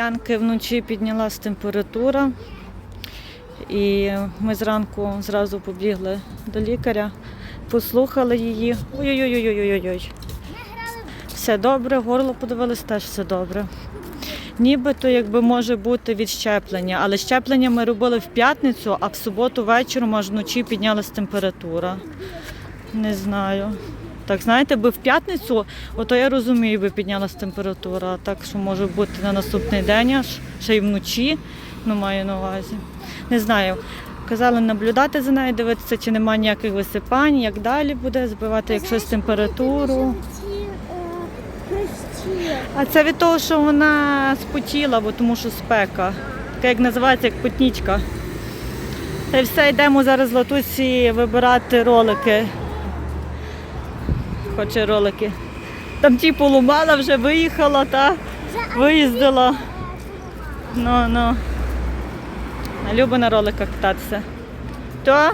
Янки вночі піднялась температура. І ми зранку зразу побігли до лікаря, послухали її. Ой-ой-ой-ой-ой-ой. Все добре, горло подивились, теж все добре. Нібито якби може бути від щеплення, але щеплення ми робили в п'ятницю, а в суботу вечором аж вночі піднялась температура. Не знаю. Так, знаєте, би в п'ятницю, ото я розумію, би піднялась температура. Так що може бути на наступний день аж, ще й вночі, ну маю на увазі. Не знаю. Казали наблюдати за нею, дивитися, чи немає ніяких висипань, як далі буде, збивати якщось температуру. А це від того, що вона спотіла, бо тому що спека. Така як називається, як потнічка. Та й все, йдемо зараз з Латусі вибирати ролики. Хоче ролики. Там ті полумала, вже виїхала, та виїздила. Ну, ну. Любить на роликах кататися. То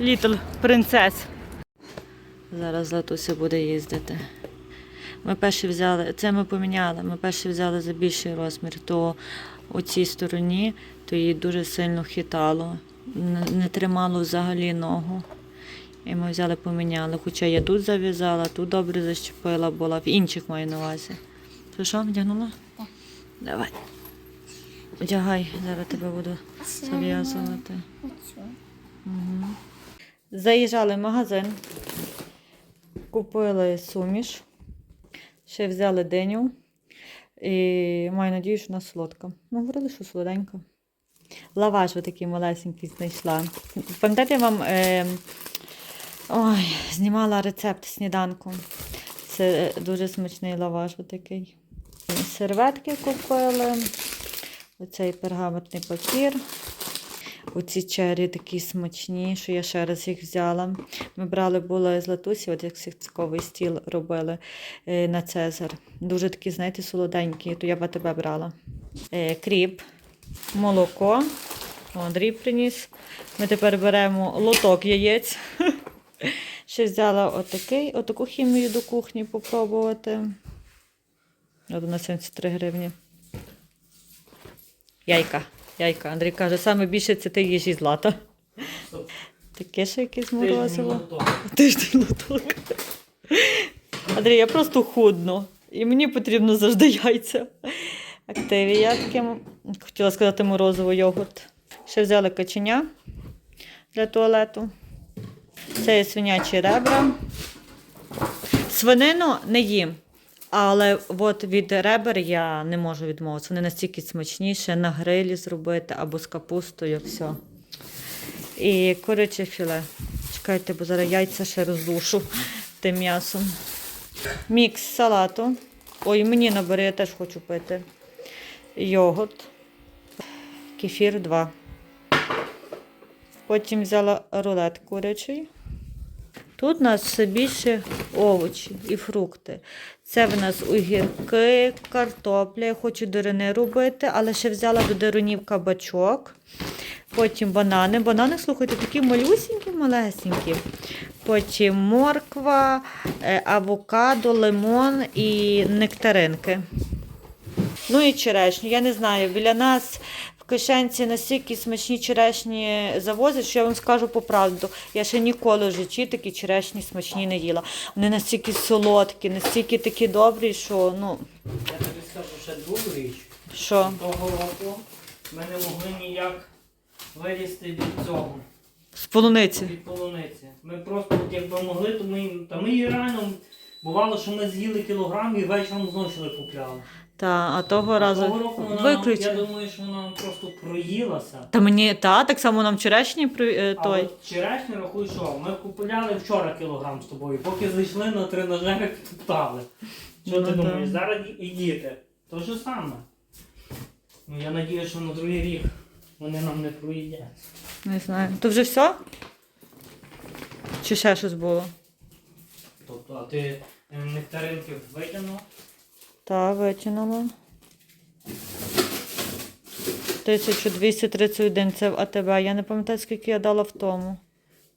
Літл принцес. Зараз Латуся буде їздити. Ми перші взяли, це ми поміняли. Ми перші взяли за більший розмір, то у цій стороні, то її дуже сильно хитало, не, не тримало взагалі ногу. І ми взяли, поміняли. Хоча я тут зав'язала, тут добре защепила була, в інших маю на увазі. Ти що, вдягнула? Так. Давай. Одягай, зараз тебе буду зав'язувати. Угу. Заїжджали в магазин, купили суміш, ще взяли диню. І маю надію, що вона солодка. Ну, говорили, що солоденька. Лаваш такий малесенький знайшла. Пам'ятаєте, я вам е, ой, знімала рецепт сніданку. Це дуже смачний лаваш такий. Серветки купили. Оцей пергаментний папір. Оці чері такі смачні, що я ще раз їх взяла. Ми брали були з латусі, от як сітковий стіл робили е, на Цезар. Дуже такі, знаєте, солоденькі, то я в АТБ брала. Е, Кріп, молоко. Андрій приніс. Ми тепер беремо лоток яєць. Ще взяла отакий, отаку хімію до кухні попробувати. От на 73 гривні. Яйка. Яйка. Андрій каже, саме більше це ти їжі злата. Таке ще якесь морозиво. Тиждень лоток. Андрій, я просто худно. І мені потрібно завжди яйця. Активі. Я таке хотіла сказати морозиво йогурт. Ще взяли каченя для туалету. Це є свинячі ребра. Свинину не їм. Але от від ребер я не можу відмовитися. Вони настільки смачніші на грилі зробити або з капустою. Все. І куряче філе. Чекайте, бо зараз яйця ще роздушу тим м'ясом. Мікс салату. Ой, мені набери, я теж хочу пити. Йогурт. Кефір 2. Потім взяла рулет курячий. Тут у нас більше овочі і фрукти. Це в нас огірки, картопля. Я хочу дирини робити, але ще взяла до дирунів кабачок. Потім банани. Банани, слухайте, такі малюсінькі, малесенькі. Потім морква, е, авокадо, лимон і нектаринки. Ну і черешню. Я не знаю, біля нас кишенці настільки смачні черешні завозять, що я вам скажу по правду. Я ще ніколи в житті такі черешні смачні не їла. Вони настільки солодкі, настільки такі добрі, що ну Я тобі скажу ще другу річ. що. Того року ми не могли ніяк вилізти від цього, З полуниці. від полуниці. Ми просто, якби могли, то ми, та ми її реально бувало, що ми з'їли кілограм і вечором зносили купляли. Та, а того разу Того року вона, я думаю, що вона просто проїлася. Та мені та, так само нам черешні при е, А той. от черешню рахуй, що ми купляли вчора кілограм з тобою, поки зайшли на тренажери, топтали. Що ти Ну, думаєш, зараз і- і діти. То ж саме. Ну я надію, що на другий рік вони нам не проїдять. Не знаю. То вже все? Чи ще щось було? Тобто, а ти е, нектаринки витягнув? Та, витягнула. 1231 це в АТБ. Я не пам'ятаю, скільки я дала в тому.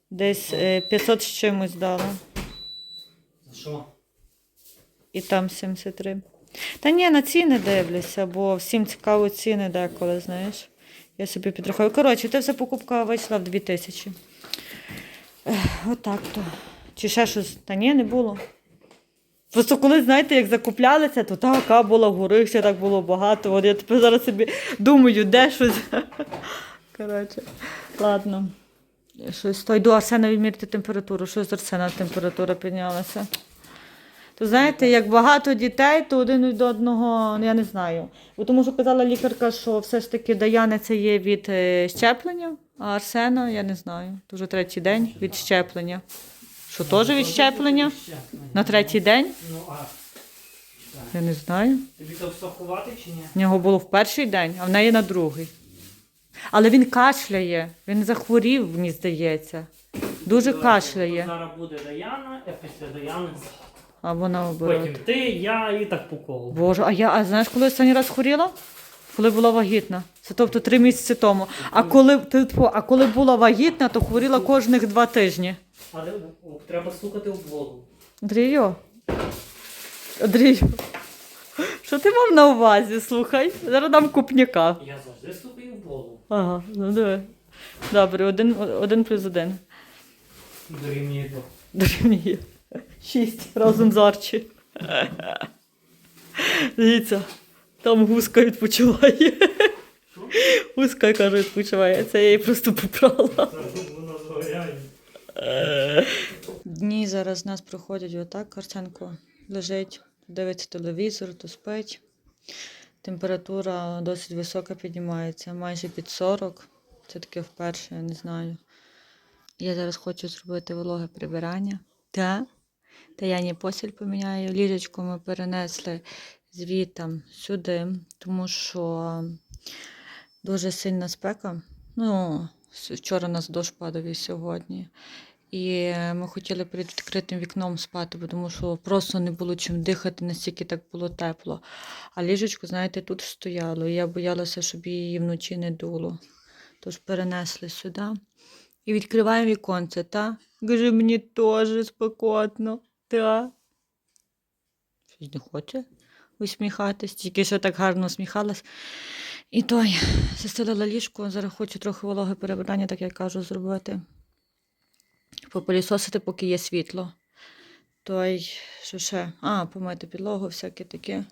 Десь е, 500 з чимось дала. За що? І там 73. Та ні, на ціни дивлюся, бо всім цікаво ціни деколи, знаєш. Я собі підрахую. Коротше, це вся покупка вийшла в 2000. Ех, Отак то. Чи ще щось? Та ні, не було. Просто коли, знаєте, як закуплялися, то така була в горищі, так було багато. От я тепер зараз собі думаю, де щось. Коротше, ладно. Щось то йду Арсена відміряти температуру. Щось з Арсена температура піднялася. То знаєте, як багато дітей, то один від одного, ну, я не знаю. Бо тому що казала лікарка, що все ж таки Даяни це є від е, щеплення, а Арсена, я не знаю. Вже третій день від щеплення. Що теж від щеплення? На третій день? Ну, а Я не знаю. тобі то все ховати чи ні? В нього було в перший день, а в неї на другий. Але він кашляє, він захворів, мені здається. Дуже кашляє. Зараз буде Даяна, а після Даяни Або наоборот. потім ти, я і так по колу. Боже, а я, а знаєш, коли останній раз хворіла? Коли була вагітна. Це тобто три місяці тому. А коли, ти а коли була вагітна, то хворіла кожних два тижні. Але о, треба слухати об воду. Андрію. Андрію. Що ти мав на увазі? Слухай. Зараз дам купняка. Я завжди слухаю об воду. Ага, ну диви. Добре, один, один плюс один. Дорівнює до. Дорівнює. Шість разом з Арчі. Дивіться, там гуска відпочиває. Що? Гуска, каже, відпочиває. Це я її просто попрала. Дні зараз нас проходять отак. Арсенко лежить, дивиться телевізор, то спить. Температура досить висока піднімається, майже під 40. Це таке вперше, я не знаю. Я зараз хочу зробити вологе прибирання. Та? Та я не посіль поміняю. Ліжечко ми перенесли звітом сюди, тому що дуже сильна спека. Ну, вчора у нас дощ падав і сьогодні. І ми хотіли перед відкритим вікном спати, бо тому що просто не було чим дихати, настільки так було тепло. А ліжечко, знаєте, тут стояло. І я боялася, щоб її вночі не дуло. Тож перенесли сюди. І відкриваємо віконце, та? Каже, мені теж спекотно. Та? Щось не хоче усміхатись, тільки що так гарно усміхалась. І той застелила ліжко, зараз хочу трохи вологе перебирання, так як кажу, зробити попилісосити, поки є світло. Той, що ще? А, помити підлогу, всяке таке.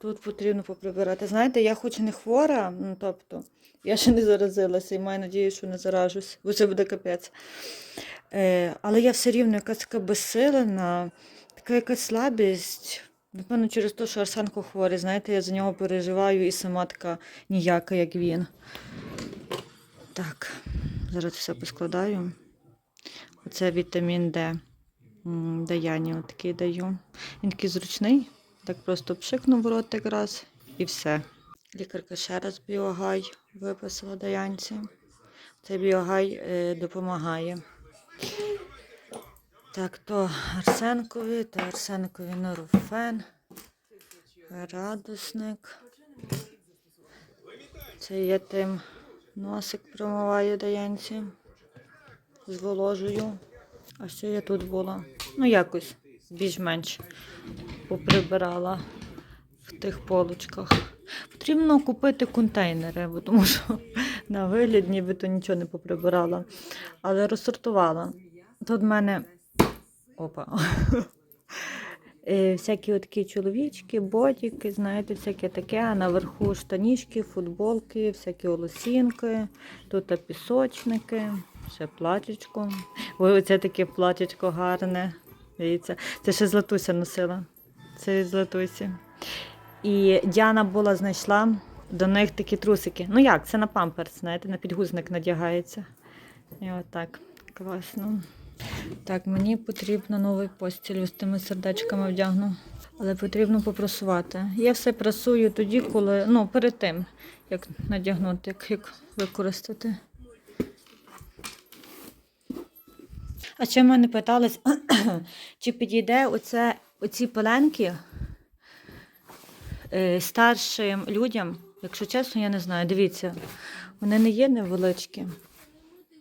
Тут потрібно поприбирати. Знаєте, я хоч не хвора, ну тобто, я ще не заразилася і маю надію, що не заражусь, бо це буде капець. Е, але я все рівно якась така безсилена, така якась слабість. Напевно, через те, що Арсенко хворий, знаєте, я за нього переживаю і сама така ніяка, як він. Так, зараз все поскладаю. Оце вітамін Д. Даяні отакий даю. Він такий зручний. Так просто пшикнув ротик раз і все. Лікарка ще раз біогай виписала Даянці. Цей біогай е, допомагає. Так, то Арсенкові, то Арсенкові норофен, радусник. Це я тим носик промиваю Даянці зволожую. А що я тут була? Ну, якось більш-менш поприбирала в тих полочках. Потрібно купити контейнери, бо тому що на вигляд нібито нічого не поприбирала. Але розсортувала. Тут в мене опа. Е, Всякі такі чоловічки, ботики, знаєте, всяке таке, а наверху штанішки, футболки, всякі олосінки, тут пісочники, ще платічко. Ой, оце таке платічко гарне. Дивіться, це ще Златуся носила. Це від Златусі. І Діана була знайшла до них такі трусики. Ну як, це на памперс, знаєте, на підгузник надягається. І отак. Класно. Так, мені потрібно новий постіль з тими сердечками вдягну. Але потрібно попросувати. Я все прасую тоді, коли, ну, перед тим, як надягнути, як, як використати. А ще мене питались, чи підійде оце, оці пеленки е, старшим людям. Якщо чесно, я не знаю. Дивіться, вони не є невеличкі.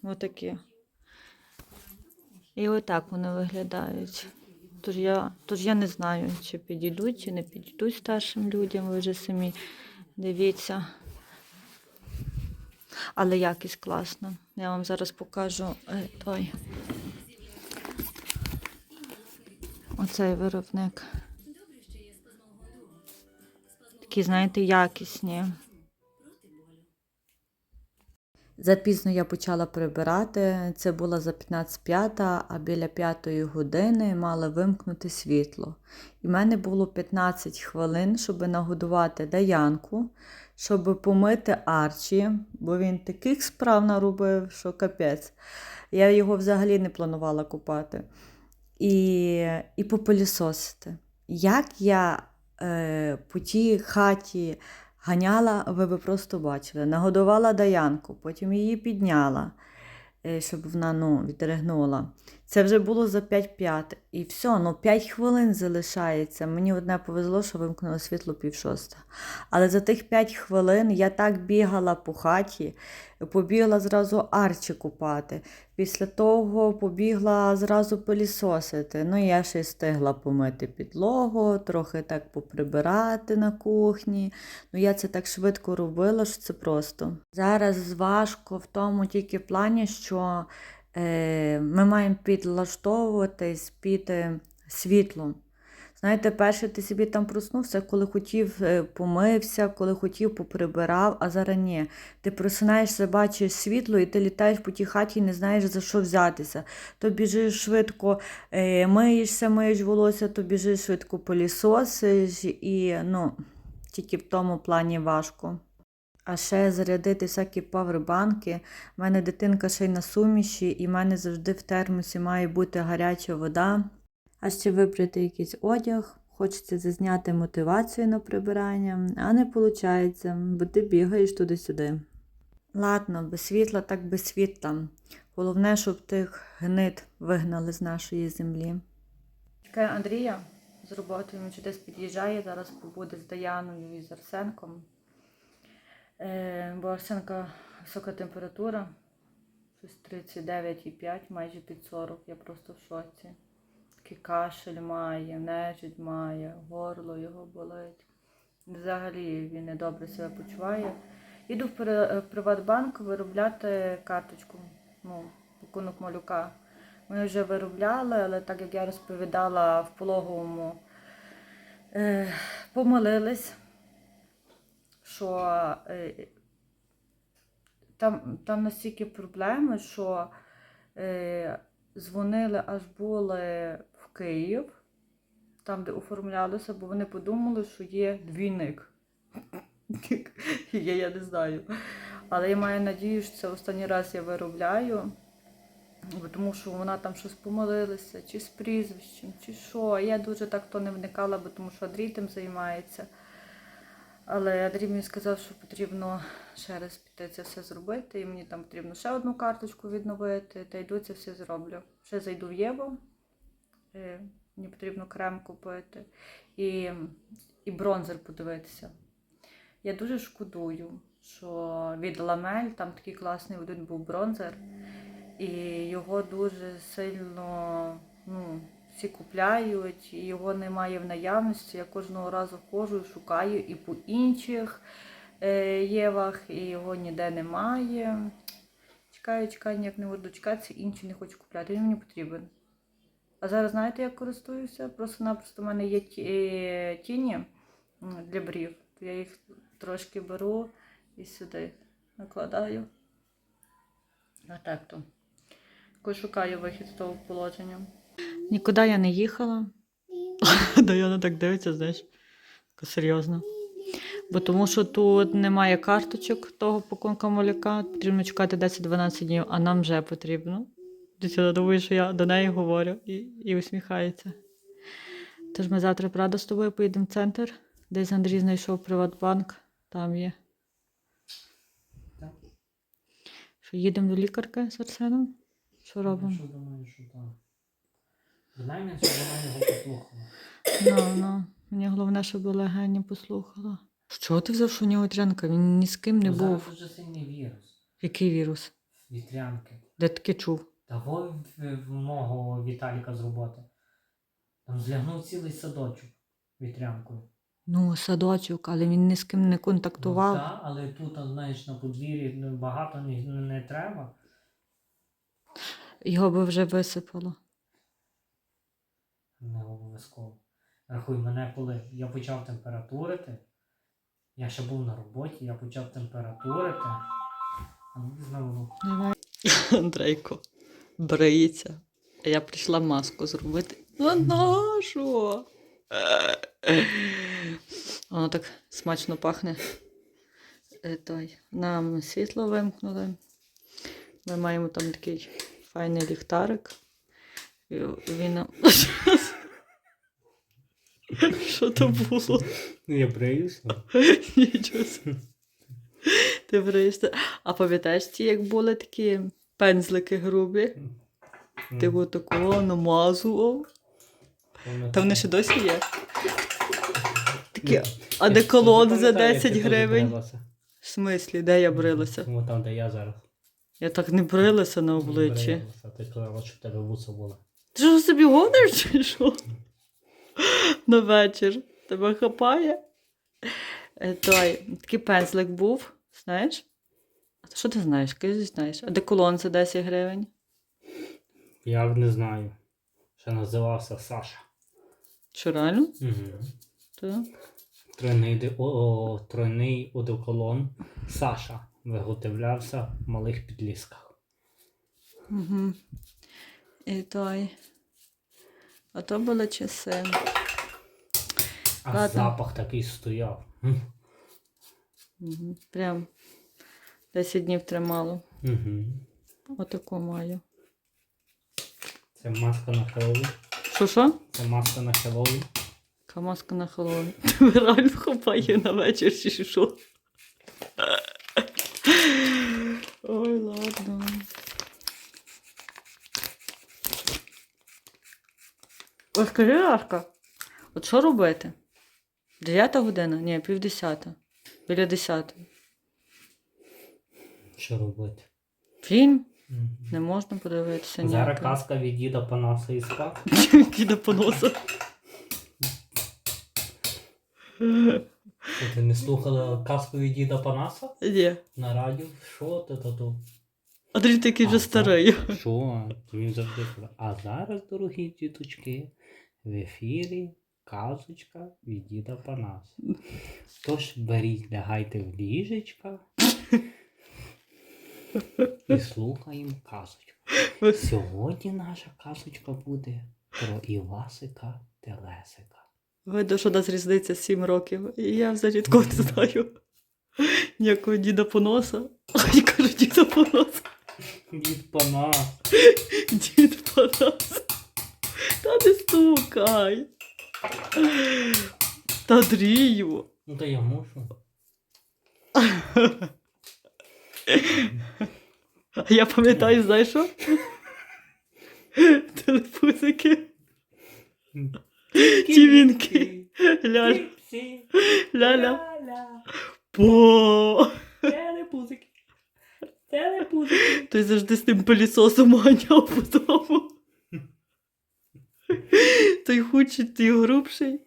Отакі. І отак вони виглядають. Тож я, тож я не знаю, чи підійдуть, чи не підійдуть старшим людям, ви вже самі дивіться. Але якість класна. Я вам зараз покажу е, той. Оцей виробник. Такі, знаєте, якісні. Запізно я почала прибирати. Це було за 15.05, а біля 5 години мала вимкнути світло. І в мене було 15 хвилин, щоб нагодувати Даянку, щоб помити Арчі, бо він таких справ наробив, що капець. Я його взагалі не планувала купати. І, і попилісосити. Як я е, по тій хаті ганяла, ви би просто бачили. Нагодувала Даянку, потім її підняла, е, щоб вона ну, відригнула. Це вже було за 5-5. І все, ну 5 хвилин залишається. Мені одне повезло, що вимкнуло світло пів шоста. Але за тих 5 хвилин я так бігала по хаті, побігла зразу арчі купати. Після того побігла зразу пилісосити. Ну, я ще й встигла помити підлогу, трохи так поприбирати на кухні. Ну, я це так швидко робила, що це просто. Зараз важко в тому тільки плані, що ми маємо підлаштовуватись під е, світло. Знаєте, перше ти собі там проснувся, коли хотів, е, помився, коли хотів, поприбирав, а зараз ні. Ти просинаєшся, бачиш світло, і ти літаєш по тій хаті і не знаєш за що взятися. То біжиш швидко, е, миєшся, миєш волосся, то біжиш швидко полісосиш, і ну, тільки в тому плані важко. А ще зарядити всякі павербанки. У мене дитинка ще й на суміші, і в мене завжди в термосі має бути гаряча вода. А ще вибрати якийсь одяг. Хочеться зазняти мотивацію на прибирання, а не виходить, бо ти бігаєш туди-сюди. Ладно, без світла, так без світла. Головне, щоб тих гнид вигнали з нашої землі. Чекаю Андрія з роботи, він десь під'їжджає, зараз побуде з Даяною і з Арсенком. Е, бо Арсенка висока температура, щось 39,5, майже під 40. Я просто в шоці. Такий кашель має, нежить має, горло його болить. Взагалі він недобре себе почуває. Їду в Приватбанк виробляти карточку, ну, пакунок малюка. Ми вже виробляли, але так як я розповідала в пологовому, е, помилились, що е, там, там настільки проблеми, що е, дзвонили аж були в Київ, там, де оформлялися, бо вони подумали, що є двійник. Є, я не знаю. Але я маю надію, що це останній раз я виробляю, тому що вона там щось помилилася, чи з прізвищем, чи що. Я дуже так то не вникала, бо тому що Андрій тим займається. Але Андрій мені сказав, що потрібно ще раз піти це все зробити, і мені там потрібно ще одну карточку відновити, та йду це все зроблю. Ще зайду в Єву, е, мені потрібно крем купити і, і бронзер подивитися. Я дуже шкодую, що від Ламель там такий класний один був бронзер, і його дуже сильно ну, всі купляють, і його немає в наявності. Я кожного разу ходжу шукаю і по інших е, євах, і його ніде немає. Чекаю, чекаю, ніяк не можу дочекатися, інші не хочу купляти. Він мені потрібен. А зараз знаєте, як користуюся? Просто-напросто в мене є е, тіні для брів. Я їх трошки беру і сюди накладаю. А так то. Шукаю вихід з того положення. Нікуди я не їхала. Даяна так дивиться, знаєш, серйозно. Бо тому що тут немає карточок того пакунка молока, потрібно чекати 10-12 днів, а нам вже потрібно. Дитина думає, що я до неї говорю і, і усміхається. Тож ми завтра, правда, з тобою поїдемо в центр. Десь Андрій знайшов Приватбанк, там є. Що їдемо до лікарки з Арсеном? Що робимо? Що думаю, що вона його послухала. Ну, ну. Мені головне, щоб легені послухала. З чого ти взяв, що у нього вітрянка? Він ні з ким не зараз був. дуже сильний вірус. Який вірус? Вітрянки. Де таке чув? Та во в, в мого Віталіка з роботи. Там злягнув цілий садочок вітрянкою. Ну, садочок, але він ні з ким не контактував. Ну, та, але тут, а, знаєш, на подвір'ї ну, багато не, не треба. Його би вже висипало. Не обов'язково. Рахуй мене, коли я почав температурити. Я ще був на роботі, я почав температурити. А ну, знову. Андрейко бриється. Я прийшла маску зробити. Ну нащо? Воно так смачно пахне. Е, Той. Нам світло вимкнули. Ми маємо там такий файний ліхтарик. Він нам. Що то було? Ну, я бриюся. Нічого. собі. Ти бриєшся. А пам'ятаєш ті, як були такі пензлики грубі? Ти от такого намазував. Та вони ще досі є. Такі, а де колон за 10 гривень? В смислі, де я брилася? Ну, там, де я зараз. Я так не брилася на обличчі. Брилася. Ти сказала, що в тебе вуса було. Ти що собі гониш чи що? На вечір. Тебе хапає? Е, Той, такий пензлик був, знаєш? А то що ти знаєш? Кажи, знаєш. А де колон за 10 гривень? Я не знаю. Ще називався Саша. Що реально? Угу. Так. Тройний, о, о, тройний одеколон Саша виготовлявся в малих підлісках. Угу. І той. А то були часи. А Ладно. запах такий стояв. Угу. Угу. Прям 10 днів тримало. Отаку маю. Це маска на Хеллоуін. Що що? Це маска на Хеллоуін. Яка маска на Хеллоуін. Тебе реально хапає на вечір чи що? Ой, ладно. Ой, скажи, Рашка, от що робити? Дев'ята година? Ні, півдесята. Біля десятої. Що робити? Фільм? Не можна подивитися Зараз ніякий. казка від діда Панаса і спав. Кіда поноса. Що, Ти не слухала казку від діда Панаса? Ні. На радіо? Що ти то тут? Андрій такий вже старий. Що? Він завжди казав. А зараз, дорогі діточки, в ефірі казочка від діда Панаса. Тож беріть, лягайте в ліжечка і слухаємо казочку. Сьогодні наша казочка буде про Івасика Телесика. Видно, що нас різниця 7 років. І я взагалі такого не знаю. Ніякого діда поноса. Я кажу, діда поноса. Дід Панас. Дід понос. Та не стукай. Та Андрію. Ну то я мушу. А я пам'ятаю, знаєш що? Телефузики. Тівінки. Ляля. Ляля. По. Телепузики. Телепузики. Той завжди з тим пилісосом ганяв по дому. Той худший, той грубший.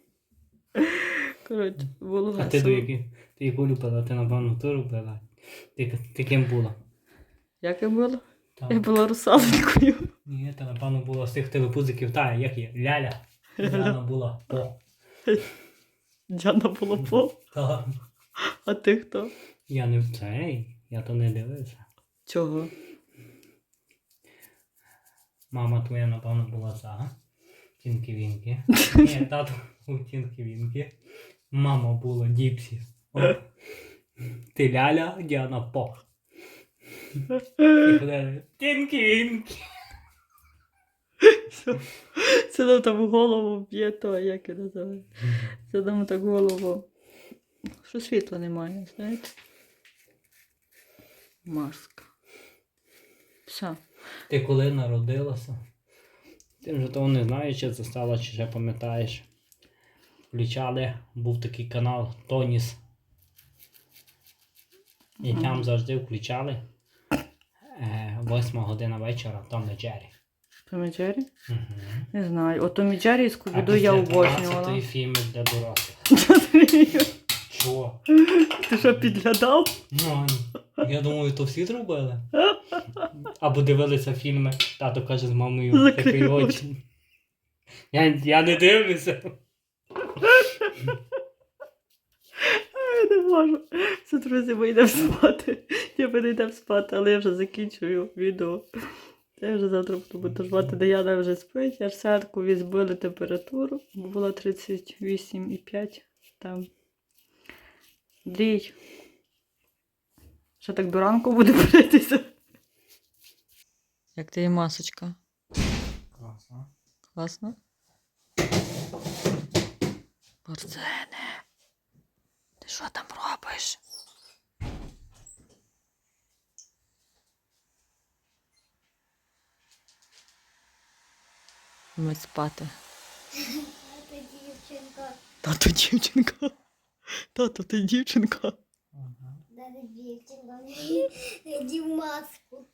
Коротше, було А ти до які? Ти яку любила? Ти напевно ту любила. Ти, ти ким була? Як я була? Там. Я була русалкою. Ні, ти напевно була з тих телепузиків. Та, як є? Ляля. Ляна була. О. Діана була по. Та. А ти хто? Я не в цей. Я то не дивився. Чого? Мама твоя, напевно, була за. Тінки Вінки. Ні, тато був Тінки Вінки. Мама була Діпсі. Ти ляля, Діана по. Тінки Вінки. Це нам там голову б'є то, як я називаю. Це нам так голову. Що світла немає, знаєте? Маска. Все. Ти коли народилася? Ти вже того не знаєш, чи це стало, чи ще пам'ятаєш. Включали, був такий канал Тоніс. І там завжди включали. Е, восьма година вечора, Том і Джері. Том і Джері? Угу. Не знаю. От Том і Джері і Скубіду я обожнювала. Це фільми для дорослих. Що? Ти що підглядав? Ну, я думаю, то всі зробили. Або дивилися фільми, тато каже з мамою такий очі. Я, я не дивлюся. Я не можу. Це, друзі, ми йдемо спати. Я би не йдемо спати, але я вже закінчую відео. Я вже завтра буду монтажувати, Даяна вже спить. Я ж Садкові збили температуру, бо було 38,5 там. Андрій. Ще так до ранку буде боротися. Як тобі масочка? Класно. Класно? Борзене, ти що там робиш? Ми спати. Це дівчинка. Тато дівчинка. Тато, ти дівчинка. Даже дівчинка. Надів маску.